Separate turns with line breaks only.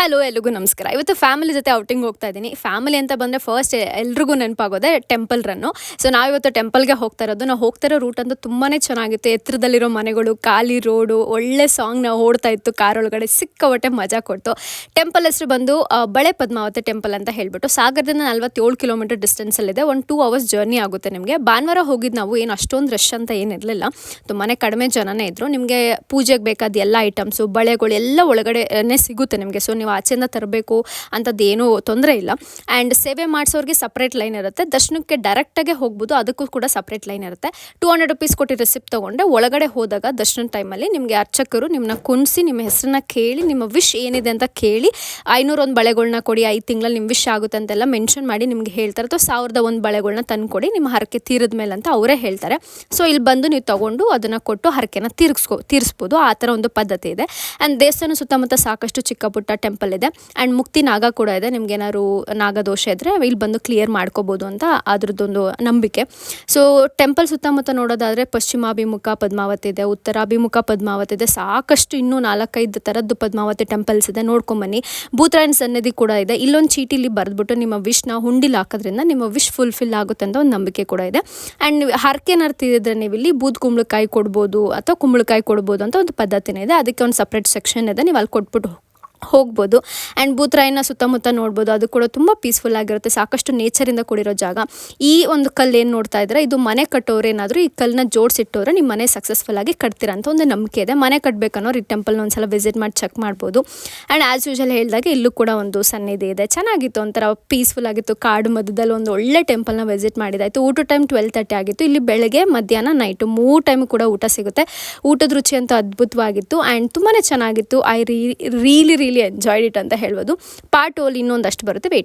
Hello ಎಲ್ರಿಗೂ ನಮಸ್ಕಾರ. ಇವತ್ತು ಫ್ಯಾಮಿಲಿ ಜೊತೆ ಔಟಿಂಗ್ ಹೋಗ್ತಾ ಇದ್ದೀನಿ. ಫ್ಯಾಮಿಲಿ ಅಂತ ಬಂದರೆ ಫಸ್ಟ್ ಎಲ್ರಿಗೂ ನೆನಪಾಗೋದೆ ಟೆಂಪಲ್ ರನ್ನು ಸೊ ನಾವಿವತ್ತು ಟೆಂಪಲ್ಗೆ ಹೋಗ್ತಾ ಇರೋದು. ನಾವು ಹೋಗ್ತಾ ಇರೋ ರೂಟ್ ಅಂತೂ ತುಂಬಾ ಚೆನ್ನಾಗಿತ್ತು. ಎತ್ತರದಲ್ಲಿರೋ ಮನೆಗಳು, ಖಾಲಿ ರೋಡು ಒಳ್ಳೆ ಸಾಂಗ್ ನಾವು ಓಡ್ತಾ ಇತ್ತು. ಕಾರ್ ಒಳಗಡೆ ಸಿಕ್ಕಾಪಟ್ಟೆ ಮಜಾ ಕೊಡ್ತು. ಟೆಂಪಲ್ ಹೆಸರು ಬಂದು ಬಳೆ ಪದ್ಮಾವತಿ ಟೆಂಪಲ್ ಅಂತ ಹೇಳ್ಬಿಟ್ಟು ಸಾಗರದಿಂದ ನಲ್ವತ್ತೇಳು ಕಿಲೋಮೀಟರ್ ಡಿಸ್ಟೆನ್ಸಲ್ಲಿದೆ ಒಂದು ಟೂ ಅವರ್ಸ್ ಜರ್ನಿ ಆಗುತ್ತೆ ನಿಮಗೆ. ಭಾನುವಾರ ಹೋಗಿದ್ದು ನಾವು ಏನು ಅಷ್ಟೊಂದು ರಶ್ ಅಂತ ಏನಿರಲಿಲ್ಲ ತುಂಬಾ ಕಡಿಮೆ ಜನನೇ ಇದ್ದರು ನಿಮಗೆ ಪೂಜೆಗೆ ಬೇಕಾದ ಎಲ್ಲ ಐಟಮ್ಸು ಬಳೆಗಳು ಎಲ್ಲ ಒಳಗಡೆನೇ ಸಿಗುತ್ತೆ ನಿಮಗೆ. ಸೊ ನೀವು ಆಚೆಯಿಂದ ತರಬೇಕು ಅಂಥದ್ದೇನೂ ತೊಂದರೆ ಇಲ್ಲ. ಆ್ಯಂಡ್ ಸೇವೆ ಮಾಡಿಸೋರಿಗೆ ಸಪ್ರೇಟ್ ಲೈನ್ ಇರುತ್ತೆ. ದರ್ಶನಕ್ಕೆ ಡೈರೆಕ್ಟಾಗೆ ಹೋಗ್ಬೋದು, ಅದಕ್ಕೂ ಕೂಡ ಸಪ್ರೇಟ್ ಲೈನ್ ಇರುತ್ತೆ. ಟೂ ಹಂಡ್ರೆಡ್ ರುಪೀಸ್ ಕೊಟ್ಟು ರಿಸಿಪ್ಟ್ ತೊಗೊಂಡೆ ಒಳಗಡೆ ಹೋದಾಗ ದರ್ಶನ ಟೈಮಲ್ಲಿ ನಿಮಗೆ ಅರ್ಚಕರು ನಿಮ್ಮನ್ನ ಕುಣಿಸಿ ನಿಮ್ಮ ಹೆಸರನ್ನ ಕೇಳಿ, ನಿಮ್ಮ ವಿಶ್ ಏನಿದೆ ಅಂತ ಕೇಳಿ, ಐನೂರೊಂದು ಬಳೆಗಳನ್ನ ಕೊಡಿ, ಐದು ತಿಂಗಳಲ್ಲಿ ನಿಮ್ಮ ವಿಶ್ ಆಗುತ್ತೆ ಅಂತೆಲ್ಲ ಮೆನ್ಷನ್ ಮಾಡಿ ನಿಮಗೆ ಹೇಳ್ತಾರೆ. ಅಥವಾ ಸಾವಿರದ ಒಂದು ಬಳೆಗಳನ್ನ ತಂದುಕೊಡಿ, ನಿಮ್ಮ ಹರಕೆ ತೀರಿದ ಮೇಲೆ ಅಂತ ಅವರೇ ಹೇಳ್ತಾರೆ. ಸೊ ಇಲ್ಲಿ ಬಂದು ನೀವು ತಗೊಂಡು ಅದನ್ನು ಕೊಟ್ಟು ಹರಕೆನ ತೀರಿಸ್ಕೊ, ತೀರಿಸ್ಬೋದು. ಆ ಥರ ಒಂದು ಪದ್ಧತಿ ಇದೆ. ಆ್ಯಂಡ್ ದೇವಸ್ಥಾನ ಸುತ್ತಮುತ್ತ ಸಾಕಷ್ಟು ಚಿಕ್ಕ ಪುಟ್ಟ ಟೆಂಪಲ್ ಇದೆ. ಆ್ಯಂಡ್ ಮುಕ್ತಿ ನಾಗ ಕೂಡ ಇದೆ. ನಿಮ್ಗೆ ಏನಾದ್ರು ನಾಗದೋಷ ಇದ್ದರೆ ಇಲ್ಲಿ ಬಂದು ಕ್ಲಿಯರ್ ಮಾಡ್ಕೋಬೋದು ಅಂತ ಅದ್ರದ್ದೊಂದು ನಂಬಿಕೆ. ಸೊ ಟೆಂಪಲ್ ಸುತ್ತಮುತ್ತ ನೋಡೋದಾದರೆ ಪಶ್ಚಿಮಾಭಿಮುಖ ಪದ್ಮಾವತಿ ಇದೆ, ಉತ್ತರಾಭಿಮುಖ ಪದ್ಮಾವತಿ ಇದೆ. ಸಾಕಷ್ಟು ಇನ್ನೂ ನಾಲ್ಕೈದು ಥರದ್ದು ಪದ್ಮಾವತಿ ಟೆಂಪಲ್ಸ್ ಇದೆ. ನೋಡ್ಕೊಂಬನ್ನಿ. ಭೂತರಾಯಣ ಸನ್ನಿಧಿ ಕೂಡ ಇದೆ. ಇಲ್ಲೊಂದು ಚೀಟಿಲಿ ಬರೆದ್ಬಿಟ್ಟು ನಿಮ್ಮ ವಿಶ್ನ ಹುಂಡಿಲಿ ಹಾಕೋದ್ರಿಂದ ನಿಮ್ಮ ವಿಶ್ ಫುಲ್ಫಿಲ್ ಆಗುತ್ತೆ ಅಂತ ಒಂದು ನಂಬಿಕೆ ಕೂಡ ಇದೆ. ಆ್ಯಂಡ್ ನೀವು ಹರಕೆ ನರ್ತಿದ್ರೆ ನೀವು ಇಲ್ಲಿ ಬೂದ್ ಕುಂಬಳಕಾಯಿ ಕೊಡ್ಬೋದು ಅಥವಾ ಕುಂಬಳಕಾಯಿ ಕೊಡ್ಬೋದು ಅಂತ ಒಂದು ಪದ್ಧತಿನೇ ಇದೆ. ಅದಕ್ಕೆ ಒಂದು ಸಪ್ರೇಟ್ ಸೆಕ್ಷನ್ ಇದೆ. ನೀವು ಅಲ್ಲಿ ಕೊಟ್ಬಿಟ್ಟು ಹೋಗ್ಬೋದು. ಆ್ಯಂಡ್ ಭೂತ್ರಾಯನ ಸುತ್ತಮುತ್ತ ನೋಡ್ಬೋದು. ಅದು ಕೂಡ ತುಂಬ ಪೀಸ್ಫುಲ್ ಆಗಿರುತ್ತೆ. ಸಾಕಷ್ಟು ನೇಚರಿಂದ ಕೂಡಿರೋ ಜಾಗ. ಈ ಒಂದು ಕಲ್ಲು ಏನು ನೋಡ್ತಾ ಇದ್ರೆ ಇದು ಮನೆ ಕಟ್ಟೋರು ಏನಾದರೂ ಈ ಕಲ್ಲನ್ನ ಜೋಡಿಸಿಟ್ಟೋರೆ ನಿಮ್ಮ ಮನೆ ಸಕ್ಸಸ್ಫುಲ್ ಆಗಿ ಕಟ್ತೀರ ಅಂತ ಒಂದು ನಂಬಿಕೆ ಇದೆ. ಮನೆ ಕಟ್ಟಬೇಕನ್ನೋರು ಈ ಟೆಂಪಲ್ನ ಒಂದ್ಸಲ ವಿಸಿಟ್ ಮಾಡಿ ಚೆಕ್ ಮಾಡ್ಬೋದು. ಆ್ಯಂಡ್ ಆ್ಯಸ್ ಯೂಶಲ್ ಹೇಳಿದಾಗ ಇಲ್ಲೂ ಕೂಡ ಒಂದು ಸನ್ನಿಧಿ ಇದೆ. ಚೆನ್ನಾಗಿತ್ತು ಒಂಥರ ಪೀಸ್ಫುಲ್ ಆಗಿತ್ತು. ಕಾಡು ಮಧ್ಯದಲ್ಲಿ ಒಂದು ಒಳ್ಳೆ ಟೆಂಪಲ್ನ ವಿಸಿಟ್ ಮಾಡಿದಾಯಿತು ಊಟ ಟೈಮ್ ಟ್ವೆಲ್ ತರ್ಟಿ ಆಗಿತ್ತು. ಇಲ್ಲಿ ಬೆಳಗ್ಗೆ ಮಧ್ಯಾಹ್ನ ನೈಟು ಮೂರು ಟೈಮ್ ಕೂಡ ಊಟ ಸಿಗುತ್ತೆ. ಊಟದ ರುಚಿ ಅಂತೂ ಅದ್ಭುತವಾಗಿತ್ತು. ಆ್ಯಂಡ್ ತುಂಬಾ ಚೆನ್ನಾಗಿತ್ತು. ಐ ರೀ ರೀಲಿ ರೀಲಿ ಎಂಜಾಯ್ಡ್ ಇಟ್ ಅಂತ ಹೇಳ್ಬೋದು. ಪಾರ್ಟ್ ಓಲ್ ಇನ್ನೊಂದಷ್ಟು ಬರುತ್ತೆ. ವೇಟ್